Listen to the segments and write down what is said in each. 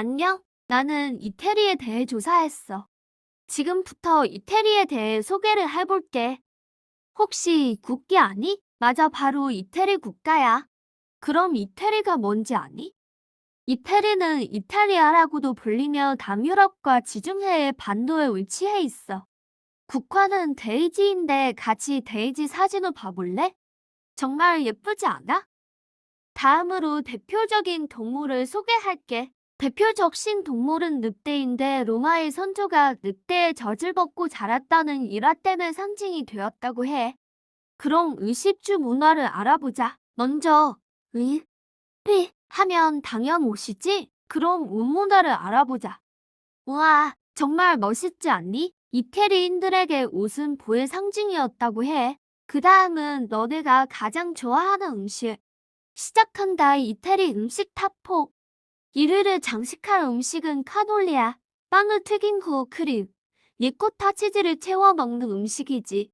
안녕. 나는 이태리에 대해 조사했어. 지금부터 이태리에 대해 소개를 해볼게. 혹시 국기 아니? 맞아, 바로 이태리 국가야. 그럼 이태리가 뭔지 아니? 이태리는 이탈리아라고도 불리며 남유럽과 지중해의 반도에 위치해 있어. 국화는 데이지인데 같이 데이지 사진을 봐볼래? 정말 예쁘지 않아? 다음으로 대표적인 동물을 소개할게. 대표적 신동물은 늑대인데 로마의 선조가 늑대의 젖을 먹고 자랐다는 일화 때문에 상징이 되었다고 해. 그럼 의식주 문화를 알아보자. 먼저 의, 피 하면 당연 옷이지? 그럼 옷 문화를 알아보자. 우와, 정말 멋있지 않니? 이태리인들에게 옷은 보의 상징이었다고 해. 그 다음은 너네가 가장 좋아하는 음식. 시작한다. 이태리 음식 탑4. 이르를 장식할 음식은 카놀리아. 빵을 튀긴 후 크림, 리코타 치즈를 채워 먹는 음식이지.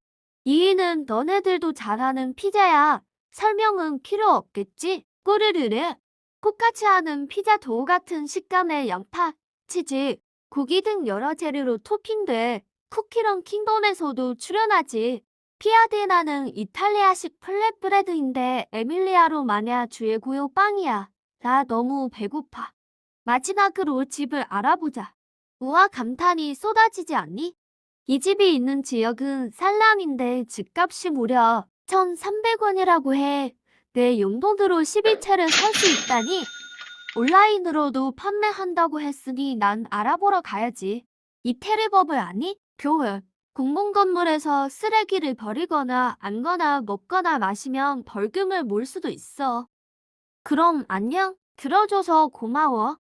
2위는 너네들도 잘 아는 피자야. 설명은 필요 없겠지? 꼬르르르. 포카치아는 피자 도우 같은 식감의 양파, 치즈, 고기 등 여러 재료로 토핑돼 쿠키런 킹덤에서도 출연하지. 피아데나는 이탈리아식 플랫브레드인데 에밀리아 로 마냐 주의 고유 빵이야. 나 너무 배고파. 마지막으로 집을 알아보자. 우와 감탄이 쏟아지지 않니? 이 집이 있는 지역은 살람인데 집값이 무려 1,300원이라고 해. 내 용돈으로 12채를 살 수 있다니? 온라인으로도 판매한다고 했으니 난 알아보러 가야지. 이태리법을 아니? 교회. 공공건물에서 쓰레기를 버리거나 앉거나 먹거나 마시면 벌금을 물 수도 있어. 그럼 안녕. 들어줘서 고마워.